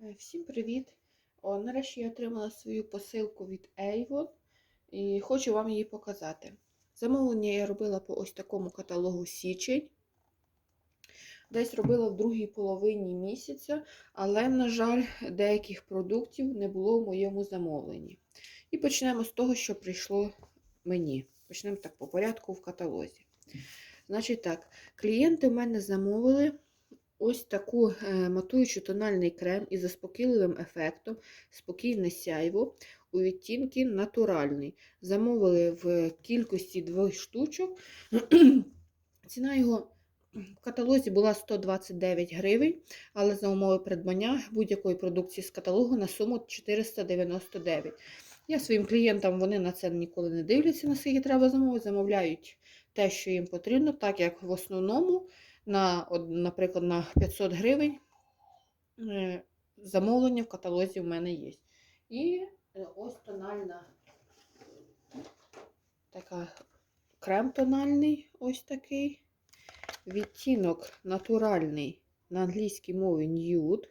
Е, Всім привіт! О, нарешті я отримала свою посилку від Avon і хочу вам її показати. Замовлення я робила по ось такому каталогу січень. Десь робила в другій половині місяця, але, на жаль, деяких продуктів не було в моєму замовленні. І почнемо з того, що прийшло мені. Почнемо так по порядку в каталозі. Значить так, клієнти в мене замовили ось таку е, матуючу тональний крем із заспокійливим ефектом, спокійне сяйво у відтінки натуральний. Замовили в кількості двох штучок. Ціна його в каталозі була 129 гривень, але за умови придбання будь-якої продукції з каталогу на суму 499. Я своїм клієнтам вони на це ніколи не дивляться, наскільки треба замовити, замовляють те, що їм потрібно, так як в основному на, наприклад, на 500 гривень е, замовлення в каталозі в мене є. І е, ось тональна така крем тональний, ось такий. Відтінок натуральний на англійській мові Nude.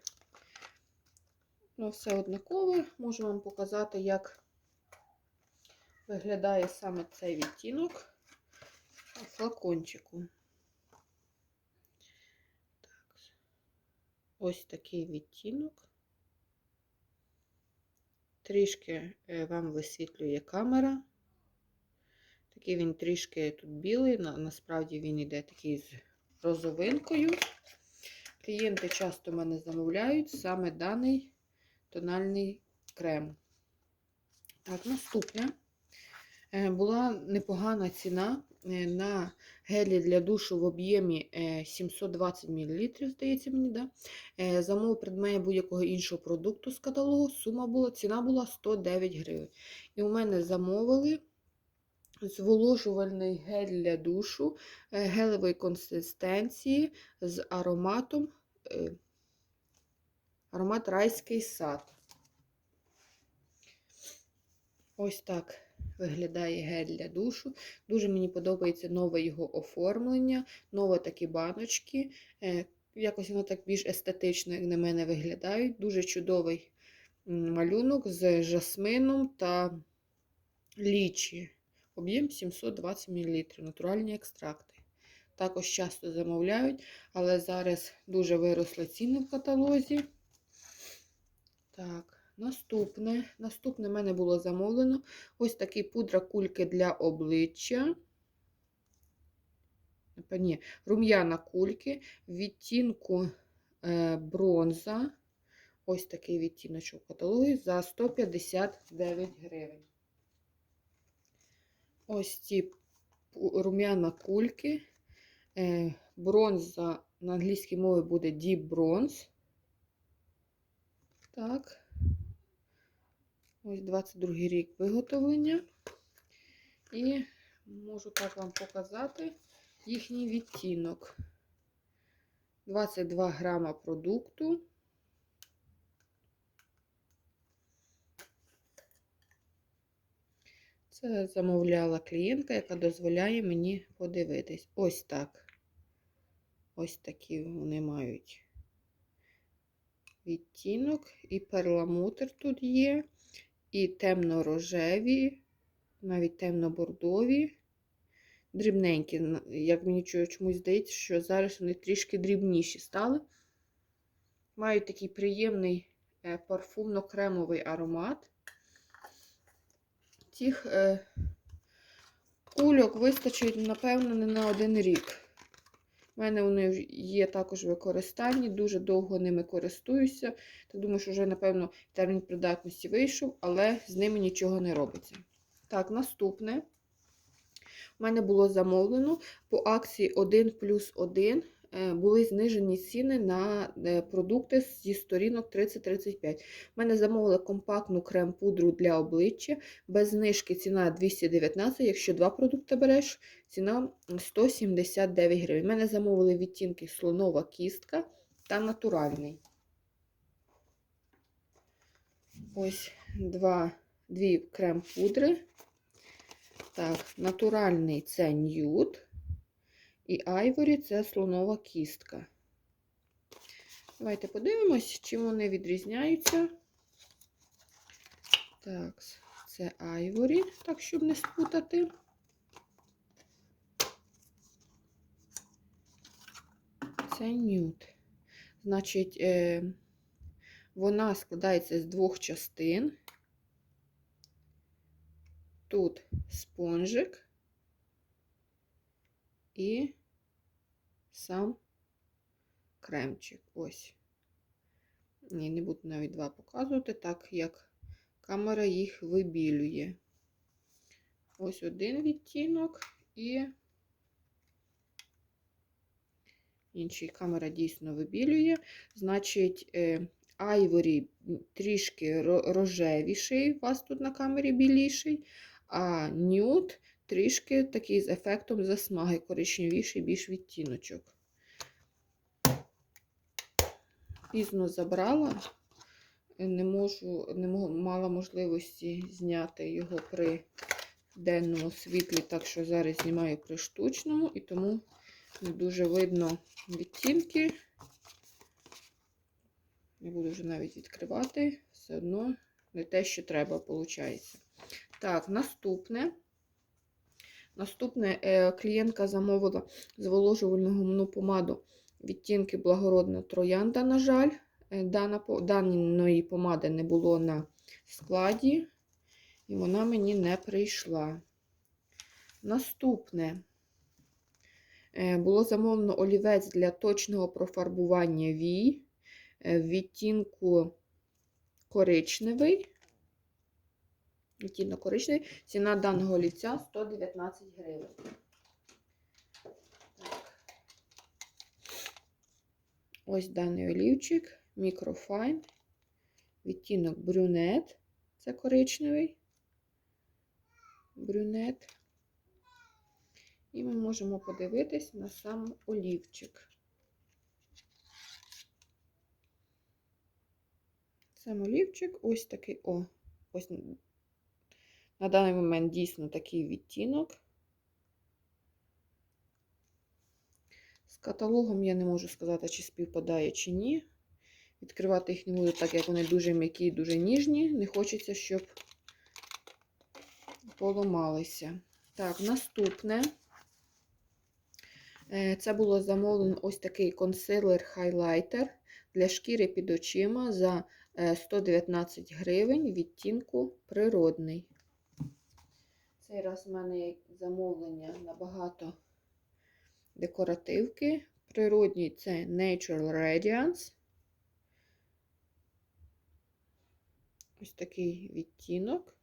Ну, все однакове. Можу вам показати, як виглядає саме цей відтінок флакончику. Ось такий відтінок. Трішки е, вам висвітлює камера. Такий він трішки тут білий, насправді він йде такий з розовинкою. Клієнти часто мене замовляють саме даний тональний крем. Так, наступне. Е, Була непогана ціна на гелі для душу в об'ємі е, 720 мл, здається мені, да? Е, Замов предмет будь-якого іншого продукту з каталогу. Сума була, ціна була 109 гривень. І у мене замовили зволожувальний гель для душу е, гелевої консистенції з ароматом е, аромат райський сад. Ось так виглядає гель для душу. Дуже мені подобається нове його оформлення, нові такі баночки. Е, Якось воно так більш естетично, як на мене виглядають. Дуже чудовий малюнок з жасмином та лічі. Об'єм 720 мл. Натуральні екстракти. Також часто замовляють, але зараз дуже виросли ціни в каталозі. Так, наступне. Наступне в мене було замовлено ось такі пудра кульки для обличчя. Ні, рум'яна кульки відтінку е, бронза. Ось такий відтіночок в за 159 гривень. Ось ці рум'яна кульки. Е, бронза на англійській мові буде Deep Bronze. Так. Ось 22 рік виготовлення. І можу так вам показати їхній відтінок. 22 грама продукту. Це замовляла клієнтка, яка дозволяє мені подивитись. Ось так. Ось такі вони мають відтінок. І перламутр тут є, і темно-рожеві, навіть темно-бордові. Дрібненькі. Як мені чомусь здається, що зараз вони трішки дрібніші стали. Мають такий приємний е, парфумно-кремовий аромат. Цих е, кульок вистачить, напевно, не на один рік. У мене вони є також використанні, дуже довго ними користуюся. Так думаю, що вже, напевно, термін придатності вийшов, але з ними нічого не робиться. Так, наступне. У мене було замовлено по акції 1 плюс 1 е, були знижені ціни на е, продукти зі сторінок 30-35. У мене замовили компактну крем-пудру для обличчя. Без знижки ціна 219, якщо два продукти береш, ціна 179 гривень. У мене замовили відтінки слонова кістка та натуральний. Ось два, дві крем-пудри. Так, натуральний це нюд. І айворі це слонова кістка. Давайте подивимось, чим вони відрізняються. Так, це Айворі, так, щоб не спутати. Це нюд. Значить, е, вона складається з двох частин. Тут спонжик і сам кремчик. Ось. Ні, не буду навіть два показувати, так як камера їх вибілює. Ось один відтінок і інший камера дійсно вибілює. Значить, е, айворі трішки рожевіший, у вас тут на камері біліший, а нюд трішки такий з ефектом засмаги, коричневіший, більш відтіночок. Пізно забрала, не можу, не мала можливості зняти його при денному світлі, так що зараз знімаю при штучному, і тому не дуже видно відтінки. Не буду вже навіть відкривати, все одно не те, що треба, виходить. Так, наступне. Наступне е, клієнтка замовила зволожувальну помаду відтінки благородна троянда, на жаль. Е, даної помади не було на складі, і вона мені не прийшла. Наступне Е, було замовлено олівець для точного профарбування вій в відтінку коричневий. Відтінок коричневий. Ціна даного олівця 119 гривень. Так. Ось даний олівчик, мікрофайн, відтінок брюнет, це коричневий, брюнет. І ми можемо подивитись на сам олівчик. Сам олівчик ось такий, о, ось на даний момент дійсно такий відтінок. З каталогом я не можу сказати, чи співпадає, чи ні. Відкривати їх не буду, так як вони дуже м'які і дуже ніжні. Не хочеться, щоб поламалися. Так, наступне. Е, Це було замовлено ось такий консилер-хайлайтер для шкіри під очима за е, 119 гривень відтінку природний. Цей раз в мене замовлення набагато декоративки. Природній це Natural Radiance. Ось такий відтінок.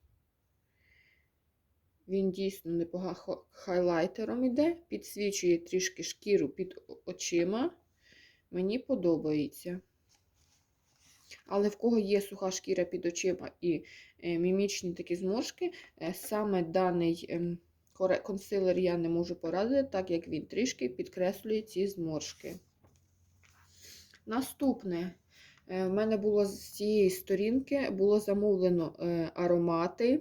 Він дійсно непогано хайлайтером іде, підсвічує трішки шкіру під очима. Мені подобається. Але в кого є суха шкіра під очима і е, мімічні такі зморшки, е, саме даний ем, консилер я не можу порадити, так як він трішки підкреслює ці зморшки. Наступне. Е, В мене було з цієї сторінки було замовлено аромати,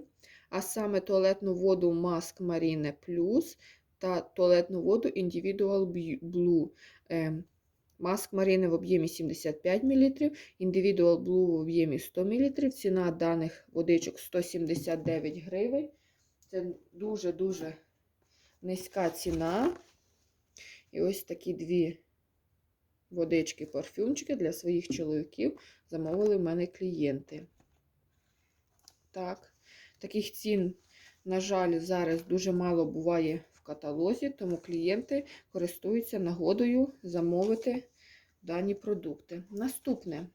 а саме туалетну воду Mask Marine Plus та туалетну воду Individual Blue. Маск Marine в об'ємі 75 мл, Individual Blue в об'ємі 100 мл. Ціна даних водичок 179 гривень. Це дуже-дуже низька ціна. І ось такі дві водички, парфюмчики для своїх чоловіків замовили в мене клієнти. Так, таких цін, на жаль, зараз дуже мало буває в каталозі, тому клієнти користуються нагодою замовити дані продукти. Наступне.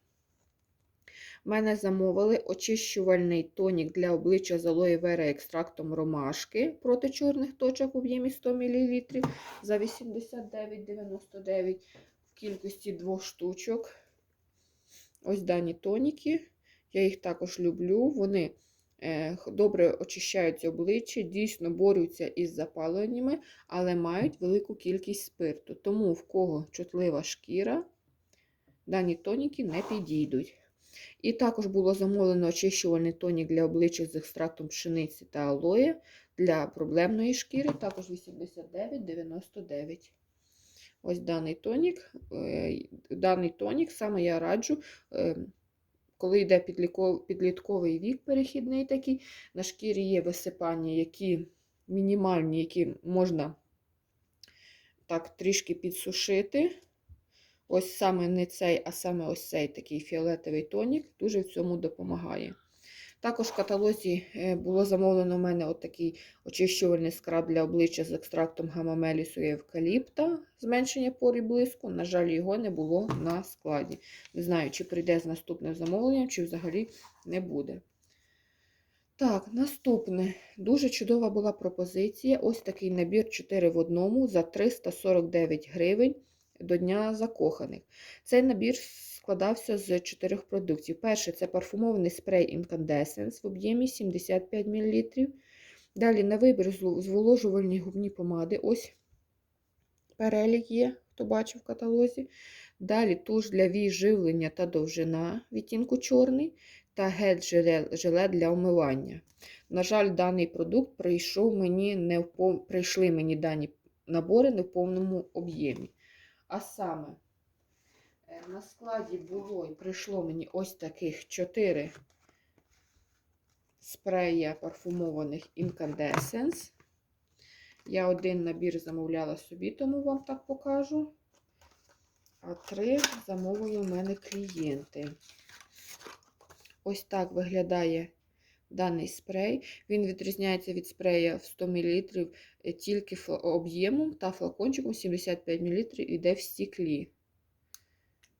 Мене замовили очищувальний тонік для обличчя з алоє вера екстрактом ромашки проти чорних точок в об'ємі 100 мл за 89,99 в кількості двох штучок. Ось дані тоніки. Я їх також люблю. Вони е, добре очищають обличчя, дійсно борються із запаленнями, але мають велику кількість спирту. Тому в кого чутлива шкіра, дані тоніки не підійдуть. І також було замовлено очищувальний тонік для обличчя з екстрактом пшениці та алоє для проблемної шкіри, також 89,99. Ось даний тонік. Е, Даний тонік саме я раджу, е, коли йде підлітковий вік, перехідний такий, на шкірі є висипання, які мінімальні, які можна так трішки підсушити. Ось саме не цей, а саме ось цей такий фіолетовий тонік дуже в цьому допомагає. Також в каталозі е, було замовлено у мене такий очищувальний скраб для обличчя з екстрактом гамамелісу і евкаліпта, зменшення пор і блиску. На жаль, його не було на складі. Не знаю, чи прийде з наступним замовленням, чи взагалі не буде. Так, наступне. Дуже чудова була пропозиція. Ось такий набір 4 в одному за 349 гривень до Дня закоханих. Цей набір складався з чотирьох продуктів. Перший це парфумований спрей Incandescence в об'ємі 75 мл. Далі на вибір зволожувальні губні помади. Ось перелік є, хто бачив в каталозі. Далі туш для вій живлення та довжина відтінку чорний та гель-желе для умивання. На жаль, даний продукт прийшов мені не в пов- прийшли мені дані набори не в повному об'ємі. А саме, е, на складі було і прийшло мені ось таких 4 спрея парфумованих Incandescence. Я один набір замовляла собі, тому вам так покажу. А три замовили в мене клієнти. Ось так виглядає даний спрей. Він відрізняється від спрея в 100 мл тільки об'ємом та флакончиком 75 мл йде в стіклі.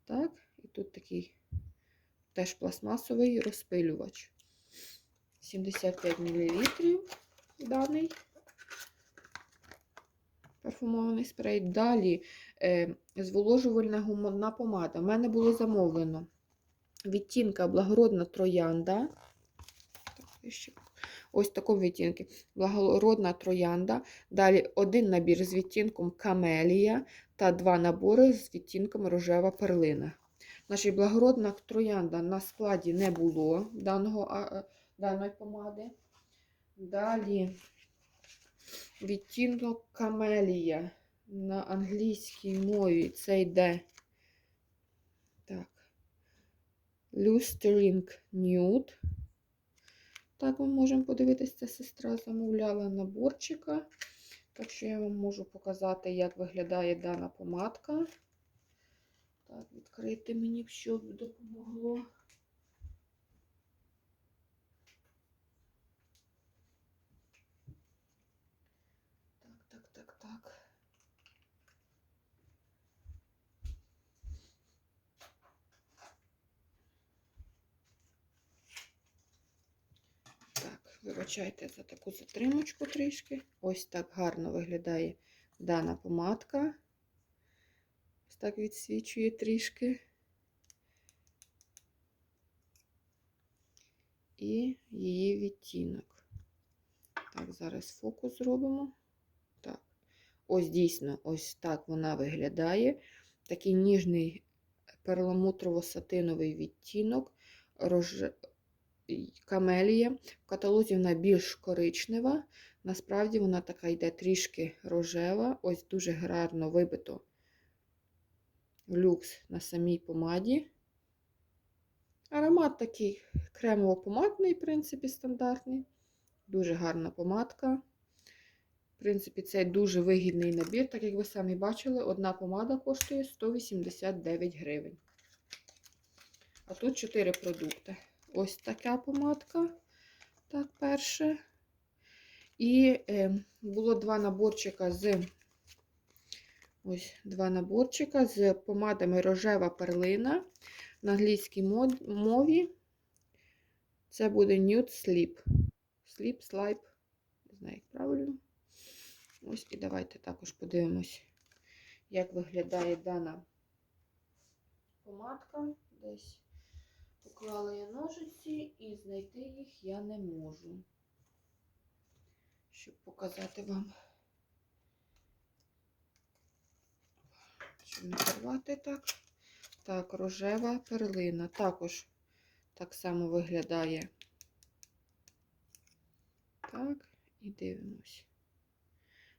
Так, і тут такий теж пластмасовий розпилювач. 75 мл даний парфумований спрей. Далі е, зволожувальна гумовна помада. У мене було замовлено відтінка благородна троянда. Ще- Ось такому відтінку. Благородна троянда. Далі один набір з відтінком камелія та два набори з відтінком рожева перлина. Значить, благородна троянда на складі не було даного, а, даної помади. Далі відтінок камелія на англійській мові. Це йде так. Lustering Nude. Так, ми можемо подивитися, сестра замовляла наборчика. Так що я вам можу показати, як виглядає дана помадка. Так, відкрити мені щоб допомогло. Так, так, так, так. Так, вибачайте за таку затримочку трішки. Ось так гарно виглядає дана помадка. Ось так відсвічує трішки. І її відтінок. Так, зараз фокус зробимо. Так, ось дійсно, ось так вона виглядає. Такий ніжний перламутрово-сатиновий відтінок. Роже... Камелія. В каталозі вона більш коричнева. Насправді вона така йде трішки рожева. Ось дуже гарно вибито люкс на самій помаді. Аромат такий кремово-помадний, в принципі, стандартний. Дуже гарна помадка. В принципі, це дуже вигідний набір, так як ви самі бачили, одна помада коштує 189 гривень. А тут 4 продукти. Ось така помадка. Так, перше. І е, було два наборчика з ось два наборчика з помадами рожева перлина на англійській мові. Це буде Nude Sleep. Sleep, Slip. Не знаю, як правильно. Ось і давайте також подивимось, як виглядає дана помадка. Десь поклала я ножиці і знайти їх я не можу. Щоб показати вам. Щоб не порвати так. Так, рожева перлина. Також так само виглядає. Так, і дивимось.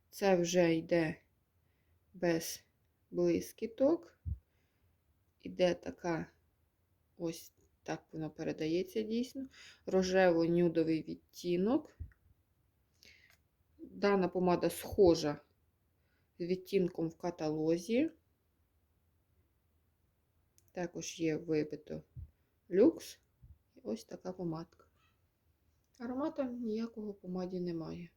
Це вже йде без блискіток. Іде така, ось так воно передається дійсно. Рожево-нюдовий відтінок. Дана помада схожа з відтінком в каталозі. Також є вибито люкс. І ось така помадка. Аромата ніякого помаді немає.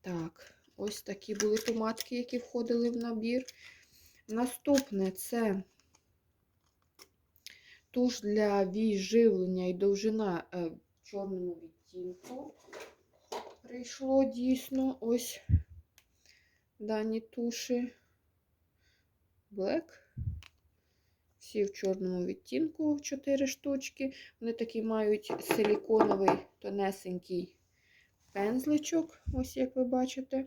Так, ось такі були помадки, які входили в набір. Наступне це туш для вій живлення і довжина е, в чорному відтінку. Прийшло дійсно ось дані туші. Black. Всі в чорному відтінку 4 штучки. Вони такі мають силіконовий тонесенький пензличок, ось як ви бачите.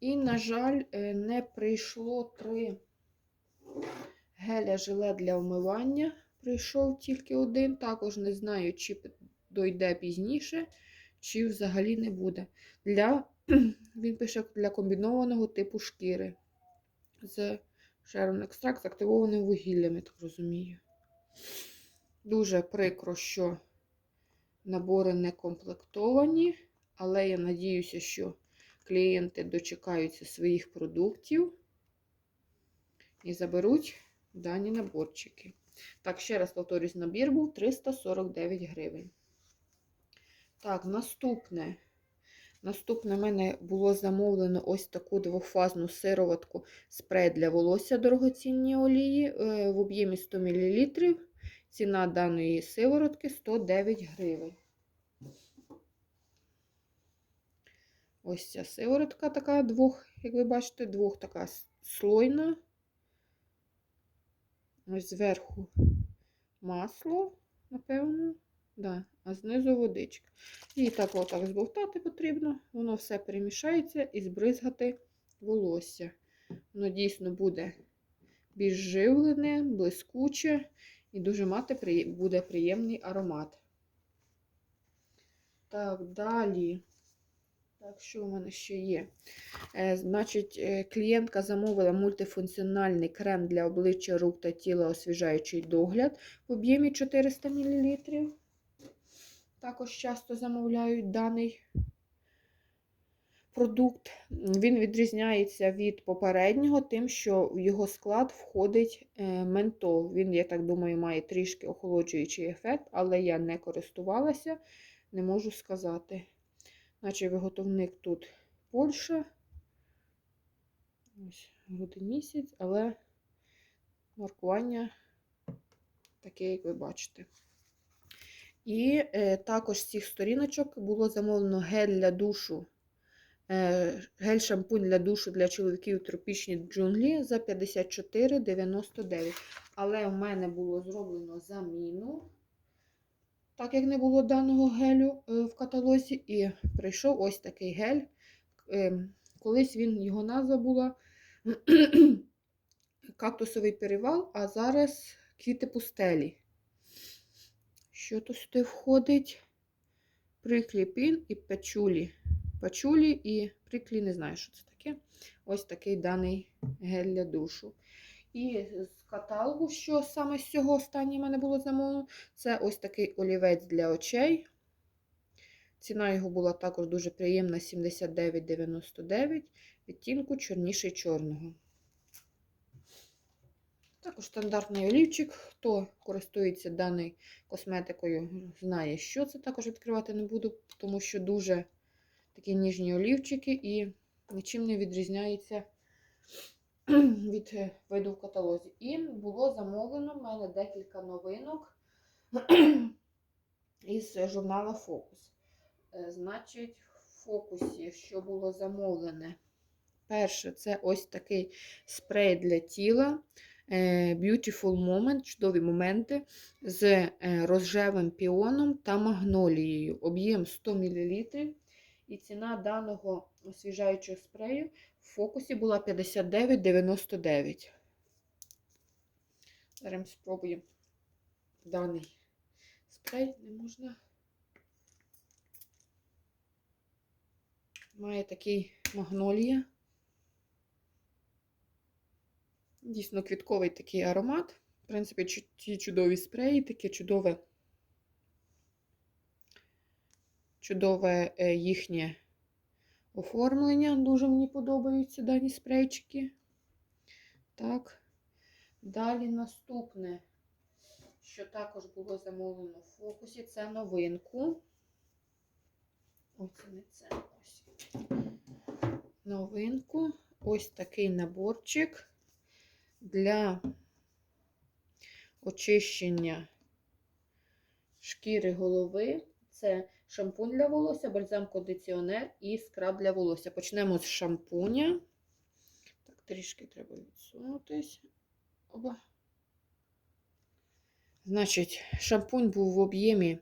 І, на жаль, е, не прийшло три геля жиле для вмивання. Прийшов тільки один. Також не знаю, чи дойде пізніше, чи взагалі не буде. Для, Він пише для комбінованого типу шкіри. З шерон екстракт з активованим вугіллям, я так розумію. Дуже прикро, що набори не комплектовані, але я надіюся, що клієнти дочекаються своїх продуктів і заберуть дані наборчики. Так, ще раз повторюсь, набір був 349 гривень. Так, наступне. Наступне в мене було замовлено ось таку двофазну сироватку спрей для волосся дорогоцінні олії е, в об'ємі 100 мл. Ціна даної сиворотки 109 гривень. Ось ця сиворотка така двох, як ви бачите, двох така слойна. Ось зверху масло, напевно, да, а знизу водичка. І так отак збовтати потрібно, воно все перемішається і збризгати волосся. Воно дійсно буде більш живлене, блискуче і дуже мати буде приємний аромат. Так, далі. Так, що у мене ще є? Е, Значить, е, клієнтка замовила мультифункціональний крем для обличчя рук та тіла освіжаючий догляд в об'ємі 400 мл. Також часто замовляють даний продукт. Він відрізняється від попереднього, тим, що в його склад входить е, ментол. Він, я так думаю, має трішки охолоджуючий ефект, але я не користувалася, не можу сказати. Наче виготовник тут Польща. Ось грудень місяць, але маркування таке, як ви бачите. І е, також з цих сторіночок було замовлено гель для душу, е, гель-шампунь для душу для чоловіків тропічні джунглі за 54,99. Але в мене було зроблено заміну так як не було даного гелю е, в каталозі, і прийшов ось такий гель. Е, колись він, його назва була кактусовий перевал, а зараз квіти пустелі. Що тут сюди входить? Прикліпін і печулі. Пачулі і приклі, не знаю, що це таке. Ось такий даний гель для душу. І з каталогу, що саме з цього останнє в мене було замовлено, це ось такий олівець для очей. Ціна його була також дуже приємна 79,99 відтінку чорніший чорного. Також стандартний олівчик. Хто користується даною косметикою, знає, що це. Також відкривати не буду, тому що дуже такі ніжні олівчики і нічим не відрізняється від е, виду в каталозі. І було замовлено в мене декілька новинок із журнала Фокус. Е, значить, в фокусі, що було замовлене, перше, це ось такий спрей для тіла. Е, Beautiful Moment, чудові моменти з розжевим піоном та магнолією. Об'єм 100 мл. І ціна даного освіжаючого спрею в фокусі була 59,99. Зараз спробуємо даний спрей, не можна. Має такий магнолія. Дійсно квітковий такий аромат. В принципі, ті чудові спреї, таке чудове, чудове е, їхнє оформлення. Дуже мені подобаються дані спрейчики. Так. Далі наступне, що також було замовлено в фокусі, це новинку. Ось не це. Ось. Новинку. Ось такий наборчик для очищення шкіри голови. Це шампунь для волосся, бальзам-кондиціонер і скраб для волосся. Почнемо з шампуня. Так, трішки треба відсунутись. Оба. Значить, шампунь був в об'ємі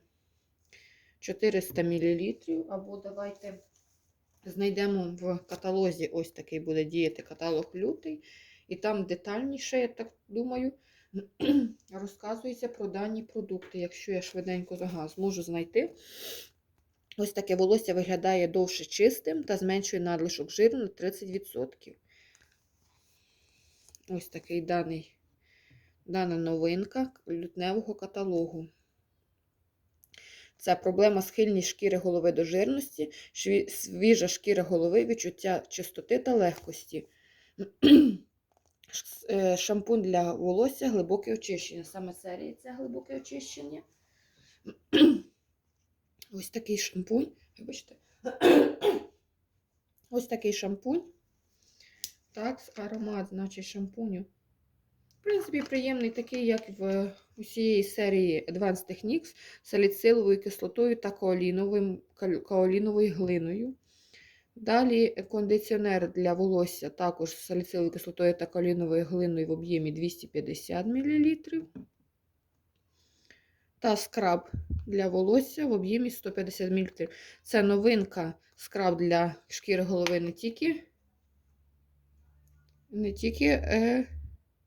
400 мл. Або давайте знайдемо в каталозі, ось такий буде діяти каталог лютий. І там детальніше, я так думаю, розказується про дані продукти. Якщо я швиденько зага зможу знайти. Ось таке волосся виглядає довше чистим та зменшує надлишок жиру на 30%. Ось такий даний, дана новинка лютневого каталогу. Це проблема схильність шкіри голови до жирності, свіжа шкіра голови, відчуття чистоти та легкості. Е, Шампунь для волосся, глибоке очищення. Саме серія це глибоке очищення. Ось такий шампунь. Вибачте. Ось такий шампунь. Так, аромат, значить, шампуню. В принципі, приємний такий, як в усієї серії Advanced Techniques, з саліциловою кислотою та каоліновим, кал- каоліновою глиною. Далі кондиціонер для волосся також з саліциловою кислотою та каоліновою глиною в об'ємі 250 мл. Та скраб для волосся в об'ємі 150 мл. Це новинка скраб для шкіри голови не тільки, не тільки е,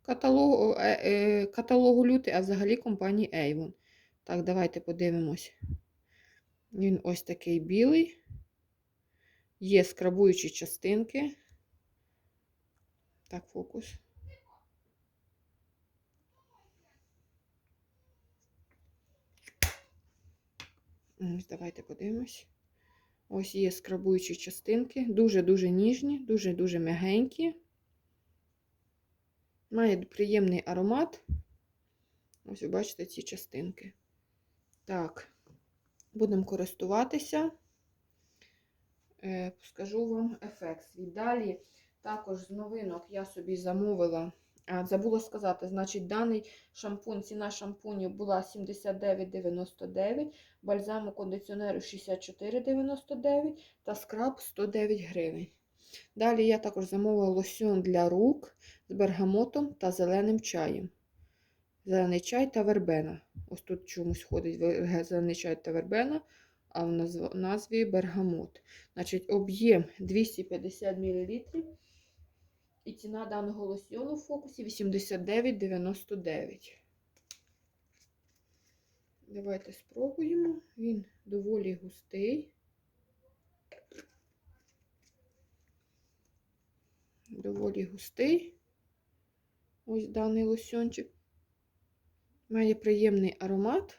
каталогу, е, е, каталогу лютий, а взагалі компанії Avon. Так, давайте подивимось. Він ось такий білий. Є скрабуючі частинки. Так, фокус. Давайте подивимось. Ось є скрабуючі частинки. Дуже-дуже ніжні, дуже-дуже м'ягенькі. Має приємний аромат. Ось ви бачите ці частинки. Так, будемо користуватися. Е, Скажу вам ефект свій. Далі також з новинок я собі замовила. Забула сказати, значить, даний шампунь, ціна шампуню була 79,99, бальзаму кондиціонеру 64,99 та скраб 109 гривень. Далі я також замовила лосьон для рук з бергамотом та зеленим чаєм. Зелений чай та вербена. Ось тут чомусь ходить зелений чай та вербена, а в назв- назві бергамот. Значить, об'єм 250 мл. І ціна даного лосьйону в фокусі 89,99. Давайте спробуємо. Він доволі густий. Доволі густий. Ось даний лосьончик. Має приємний аромат.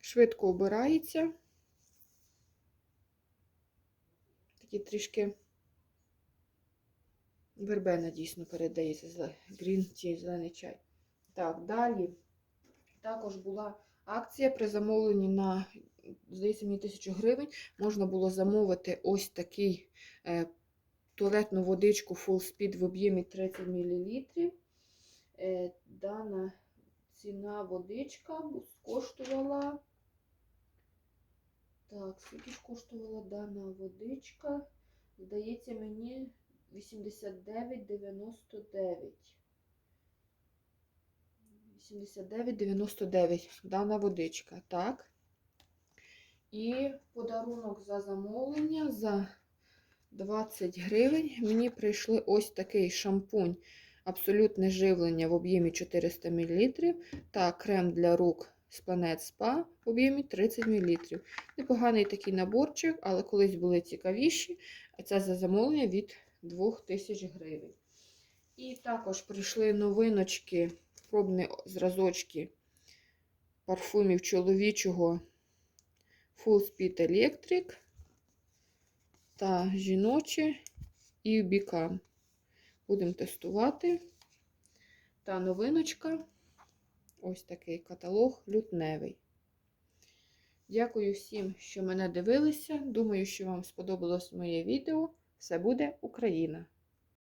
Швидко обирається. Такі трішки вербена дійсно передається за грін ті, зелений чай. Так, далі також була акція при замовленні на, здається, мені 1000 гривень. Можна було замовити ось такий е, туалетну водичку Full Speed в об'ємі 30 мл. Е, дана ціна водичка коштувала. Так, скільки ж коштувала дана водичка? Здається, мені 89,99. 89,99 дана водичка, так. І подарунок за замовлення за 20 гривень мені прийшли ось такий шампунь абсолютне живлення в об'ємі 400 мл та крем для рук з Planet Spa в об'ємі 30 мл. Непоганий такий наборчик, але колись були цікавіші. А це за замовлення від 2000 гривень. І також прийшли новиночки, пробні зразочки парфумів чоловічого Full Speed Electric та жіночі і Become. Будемо тестувати. Та новиночка. Ось такий каталог лютневий. Дякую всім, що мене дивилися. Думаю, що вам сподобалось моє відео. Все буде Україна!